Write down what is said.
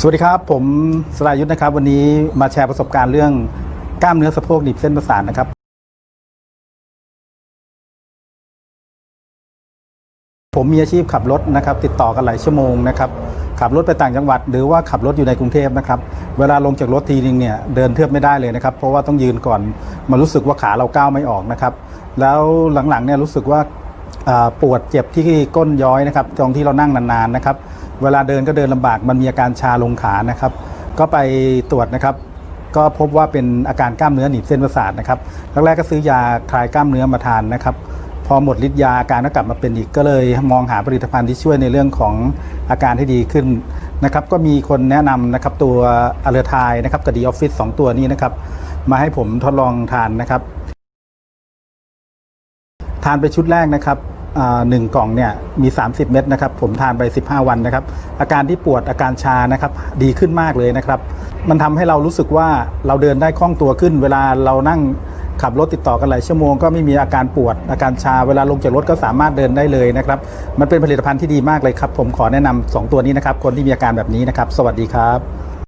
สวัสดีครับ ผมสรายุทธนะครับ วันนี้มาแชร์ประสบการณ์เรื่องกล้ามเนื้อสะโพกหนีบเส้นประสาทนะครับ ผมมีอาชีพขับรถนะครับ ติดต่อกันหลายชั่วโมงนะครับขับรถไปต่างจังหวัด หรือว่าขับรถอยู่ในกรุงเทพนะครับ เวลาลงจากรถทีนึงเนี่ยเดินเทือบไม่ได้เลยนะครับ เพราะว่าต้องยืนก่อนมารู้สึกว่าขาเราก้าวไม่ออกนะครับ แล้วหลังๆเนี่ยรู้สึกว่าอ่าปวดเจ็บที่ก้นย้อยนะครับตรงที่เรานั่งนานๆนะครับ เวลาเดินก็เดินลำบากมันมีอาการชาลงขานะครับ ก็ไปตรวจนะครับ ก็พบว่าเป็นอาการกล้ามเนื้อหนีบเส้นประสาทนะครับแรกๆก็ซื้อยาคลายกล้ามเนื้อมาทานนะครับ พอหมดฤทธิ์ยาอาการก็กลับมาเป็นอีกก็เลยมองหาผลิตภัณฑ์ที่ช่วยในเรื่องของอาการที่ดีขึ้นนะครับ ก็มีคนแนะนำนะครับตัวอะเลอทายนะครับกับดีออฟฟิศสองตัวนี้นะครับ มาให้ผมทดลองทานนะครับ ทานไปชุดแรกนะครับ หนึ่งกล่องเนี่ยมี 30 เม็ดนะครับผมทานไป 15 วันนะครับ อาการที่ปวดอาการชานะครับดีขึ้นมากเลยนะครับ มันทำให้เรารู้สึกว่าเราเดินได้คล่องตัวขึ้น เวลาเรานั่งขับรถติดต่อกันหลายชั่วโมงก็ไม่มีอาการปวดอาการชาเวลาลงจากรถก็สามารถเดินได้เลยนะครับ มันเป็นผลิตภัณฑ์ที่ดีมากเลยครับ ผมขอแนะนำสองตัวนี้นะครับ คนที่มีอาการแบบนี้นะครับ สวัสดีครับ